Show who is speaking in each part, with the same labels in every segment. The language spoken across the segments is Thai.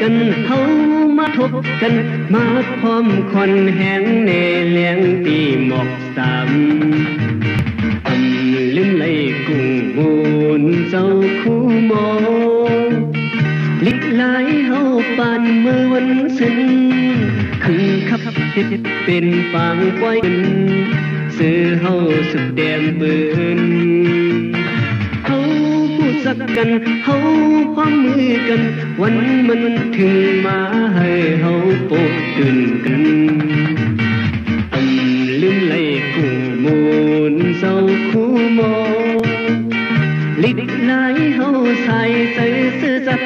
Speaker 1: กันเฮามาทบกันมาพร้อมคนแหงเนเลี้ยงตีหมอกสามอำลืมไหลกุ้งมูนเจ้าคู่มองลิกลายเฮาปานเมื่อวันสิ้นคึงขับเฮ็ดเป็นปางไว้กันซื้อเฮาสุดแดมเบืน cần, hấu khoang mươi cần quanh mình thương má hay hấu bộ tuyền cần. Tầm lưng lấy cùng môn giàu khu mô lịch lái hấu sai tới sư giặc.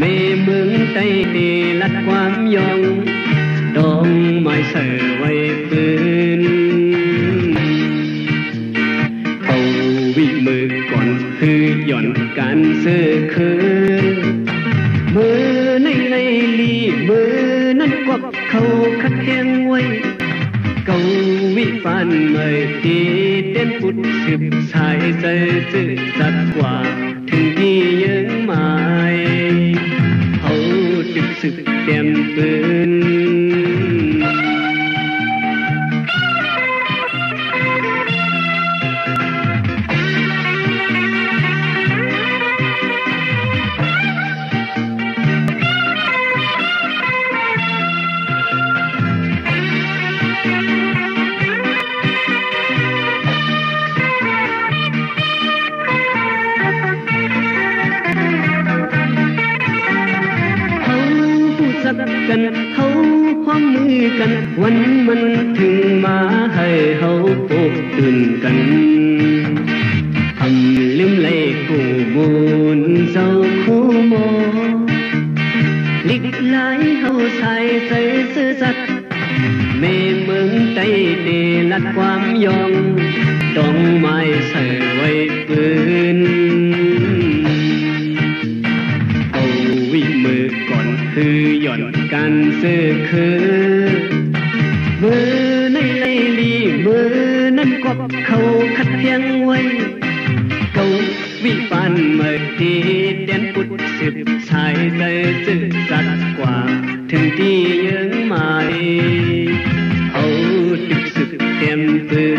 Speaker 1: Mê mướn tay đi lát quam yong đón mai sở quay bên cầu bị mưa quả ยเฮาใส่ใส่ซื่อสัตย์เมเมืองใต้ดีลัดความยอนเอาวิมือก่อนคือหย่อนการเสื้อคืนมือในในลีมือนั้นกวักเขาคัดแหงไว้เกาวิฟันเมยทีเต้นปุดสิบสายใจจืดจัดกว่าถึงที่ đất cần hấu khoang như cần. Quân mình thương má hay hấu phục tường cần thầm liếm lệ cổ buồn dâu khu mô. Lịch lái hầu sai xây sư giặt mê mướn tay để lặt quam yong. Trong mai sợi quay cười คือหย่อนกันเซื้อคือมือในในลีมือนั้นกบเขาขัดเทียงไว้เขาวิปันเมื่อที่เด่นปุดสิบชายใจซื่อสัตว์กว่า ถึงที่ยังหม่เขาดึดสึกเต็มปือ